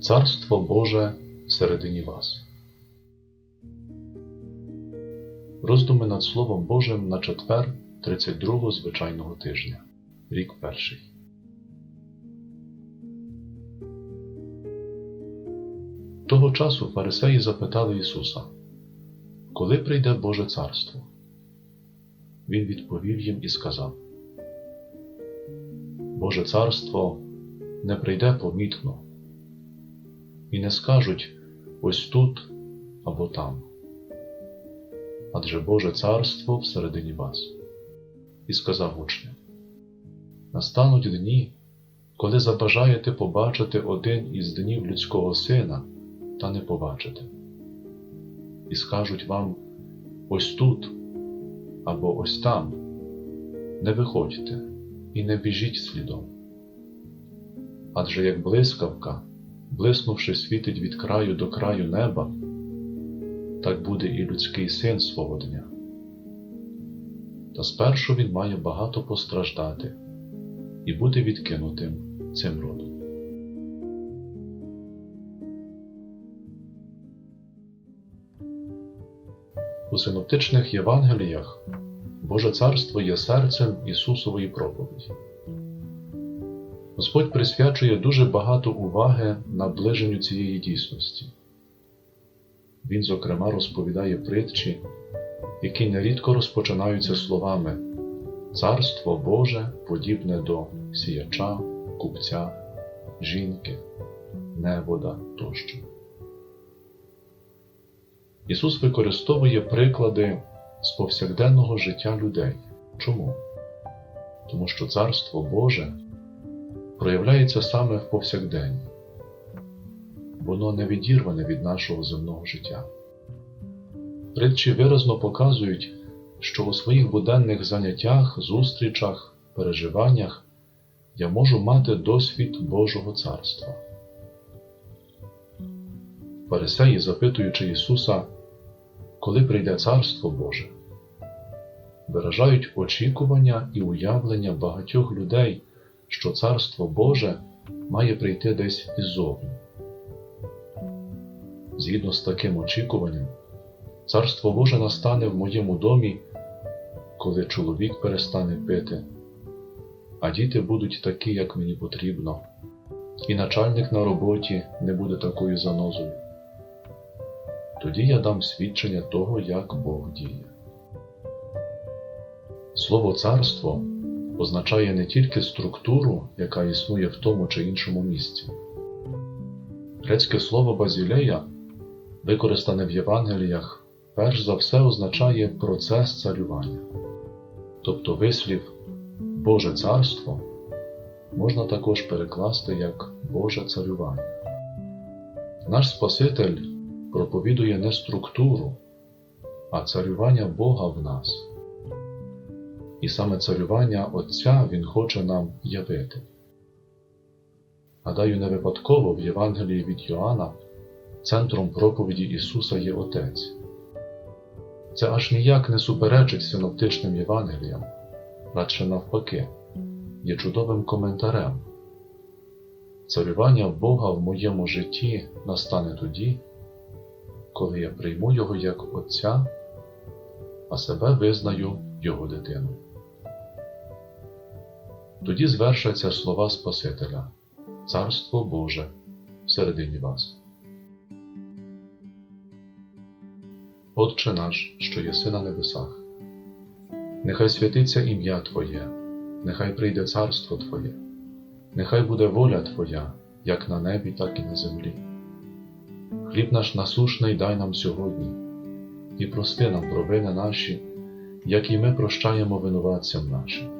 Царство Боже всередині вас. Роздуми над Словом Божим на четвер 32 звичайного тижня, рік перший. Того часу фарисеї запитали Ісуса, коли прийде Боже Царство? Він відповів їм і сказав: Боже Царство не прийде помітно, і не скажуть ось тут або там. Адже Боже Царство всередині вас. І сказав учням: Настануть дні, коли забажаєте побачити один із днів людського сина, та не побачите. І скажуть вам ось тут або ось там. Не виходьте і не біжіть слідом. Адже як блискавка, блиснувши світить від краю до краю неба, так буде і людський син свого дня. Та спершу він має багато постраждати і бути відкинутим цим родом. У синоптичних Євангеліях Боже Царство є серцем Ісусової проповіді. Господь присвячує дуже багато уваги наближенню цієї дійсності. Він, зокрема, розповідає притчі, які нерідко розпочинаються словами Царство Боже подібне до сіяча, купця, жінки, невода тощо. Ісус використовує приклади з повсякденного життя людей. Чому? Тому що Царство Боже проявляється саме в повсякденні, воно не відірване від нашого земного життя. Притчі виразно показують, що у своїх буденних заняттях, зустрічах, переживаннях я можу мати досвід Божого Царства. Фарисеї, запитуючи Ісуса, коли прийде Царство Боже, виражають очікування і уявлення багатьох людей, що Царство Боже має прийти десь іззовні. Згідно з таким очікуванням, Царство Боже настане в моєму домі, коли чоловік перестане пити, а діти будуть такі, як мені потрібно, і начальник на роботі не буде такою занозою. Тоді я дам свідчення того, як Бог діє. Слово царство означає не тільки структуру, яка існує в тому чи іншому місці. Грецьке слово базілея, використане в Євангеліях, перш за все означає процес царювання. Тобто вислів Боже царство можна також перекласти як Боже царювання. Наш Спаситель проповідує не структуру, а царювання Бога в нас. І саме царювання Отця Він хоче нам явити. Гадаю, не випадково в Євангелії від Йоанна центром проповіді Ісуса є Отець. Це аж ніяк не суперечить синоптичним Євангеліям, радше навпаки, є чудовим коментарем. Царювання Бога в моєму житті настане тоді, коли я прийму Його як Отця, а себе визнаю Його дитиною. Тоді звершаться слова Спасителя Царство Боже всередині вас. Отче наш, що єси на небесах, нехай святиться ім'я Твоє, нехай прийде царство Твоє, нехай буде воля Твоя, як на небі, так і на землі. Хліб наш насушний дай нам сьогодні, і прости нам провини наші, як і ми прощаємо винуватцям нашим,